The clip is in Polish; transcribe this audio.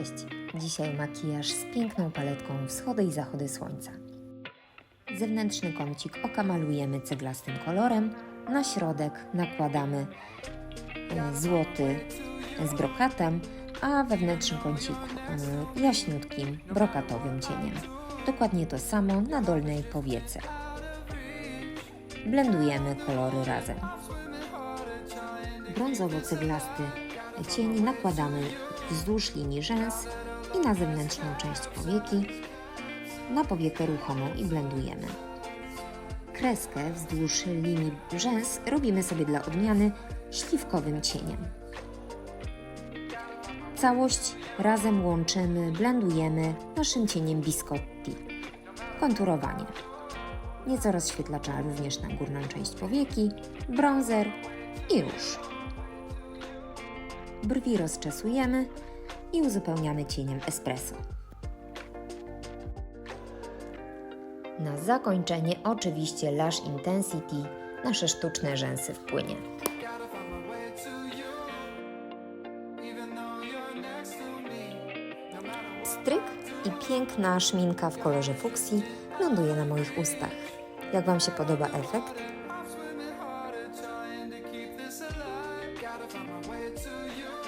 Cześć! Dzisiaj makijaż z piękną paletką wschody i zachody słońca. Zewnętrzny kącik okamalujemy ceglastym kolorem, na środek nakładamy e, złoty z brokatem, a wewnętrzny kącik e, jaśniutkim brokatowym cieniem. Dokładnie to samo na dolnej powiece. Blendujemy kolory razem. Brązowo-ceglasty cień nakładamy wzdłuż linii rzęs i na zewnętrzną część powieki, na powiekę ruchomą i blendujemy. Kreskę wzdłuż linii rzęs robimy sobie dla odmiany śliwkowym cieniem. Całość razem łączymy, blendujemy naszym cieniem biscotti. Konturowanie. Nieco rozświetlacza również na górną część powieki, bronzer i róż. Brwi rozczesujemy i uzupełniamy cieniem espresso. Na zakończenie oczywiście Lash Intensity, nasze sztuczne rzęsy w płynie. Stryk i piękna szminka w kolorze fuksji ląduje na moich ustach. Jak Wam się podoba efekt? Find my way to you.